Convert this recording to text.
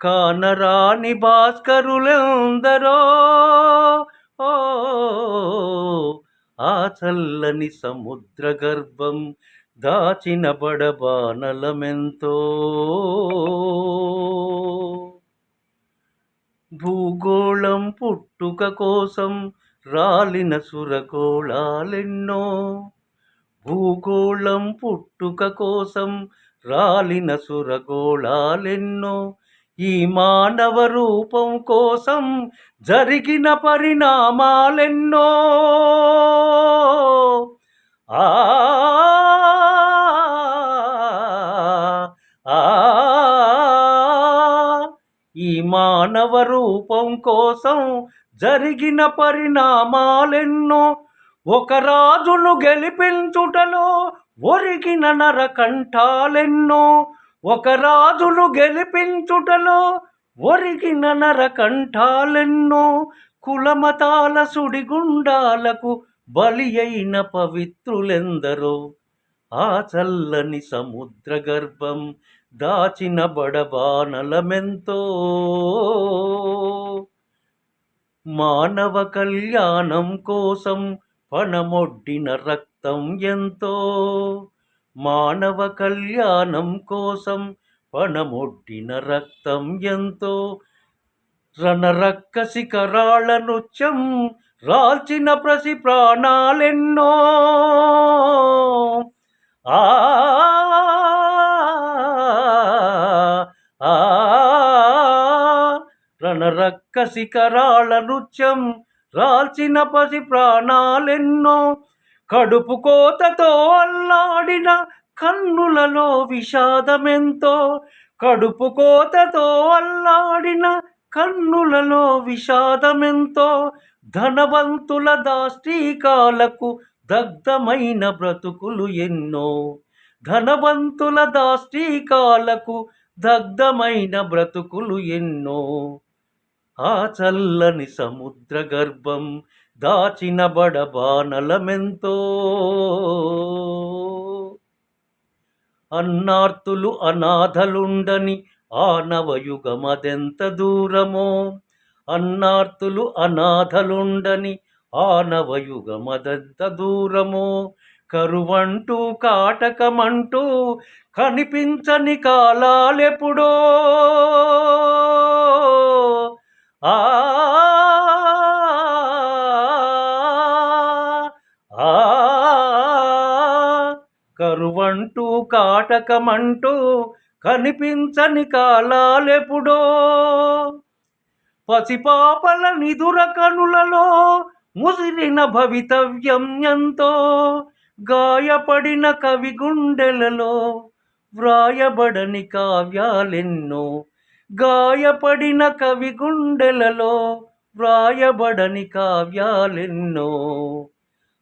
కానరాని భాస్కరులెందరో? ఓ ఆ చల్లని సముద్ర గర్భం దాచిన బడబానలమెంతో. భూగోళం పుట్టుక కోసం రాలిన సురగోళాలెన్నో? భూగోళం పుట్టుక కోసం రాలిన సురగోళాలెన్నో? ఈ మానవ రూపం కోసం జరిగిన పరిణామాలెన్నో. ఆ ఈ మానవ రూపం కోసం జరిగిన పరిణామాలెన్నో. ఒక రాజును గెలిపించుటలో ఒరిగిన నరకంఠాలెన్నో. ఒక రాజును గెలిపించుటలో ఒరిగిన నరకంఠాలెన్నో కులమతాల సుడిగుండాలకు బలి అయిన పవిత్రులెందరో. ఆ చల్లని సముద్ర గర్భం దాచిన బడబానలమెంతో మానవ కళ్యాణం కోసం పణమొడ్డిన రక్తం ఎంతో. మానవ కళ్యాణం కోసం పణమొడ్డిన రక్తం ఎంతో. రణరక్క శిఖరాళ నృత్యం రాల్చిన ప్రసి ప్రాణాలెన్నో. ఆ ఆ రణరక్క శిఖరాళ నృత్యం రాల్చిన పసి ప్రాణాలెన్నో. కడుపు కోతతో అల్లాడిన కన్నులలో విషాదమెంతో కడుపు కోతతో అల్లాడిన కన్నులలో విషాదమెంతో ధనవంతుల దాష్టీకాలకు దగ్ధమైన బ్రతుకులు ఎన్నో. ధనవంతుల దాష్టీకాలకు దగ్ధమైన బ్రతుకులు ఎన్నో. ఆ చల్లని సముద్ర గర్భం దాచిన బడబానలమెంతో అన్నార్తులు అనాథలుండని ఆనవయుగమదెంత దూరమో. అన్నార్తులు అనాథలుండని ఆనవయుగమదెంత దూరమో. కరువంటూ కాటకమంటూ కనిపించని కాలాలెప్పుడో. ఆ కరువంటూ కాటకమంటూ కనిపించని కాలాలెప్పుడో. పసిపాపల నిదుర కనులలో ముసిరిన భవితవ్యం ఎంతో. గాయపడిన కవి గుండెలలో వ్రాయబడని కావ్యాలెన్నో. గాయపడిన కవి గుండెలలో వ్రాయబడని కావ్యాలెన్నో.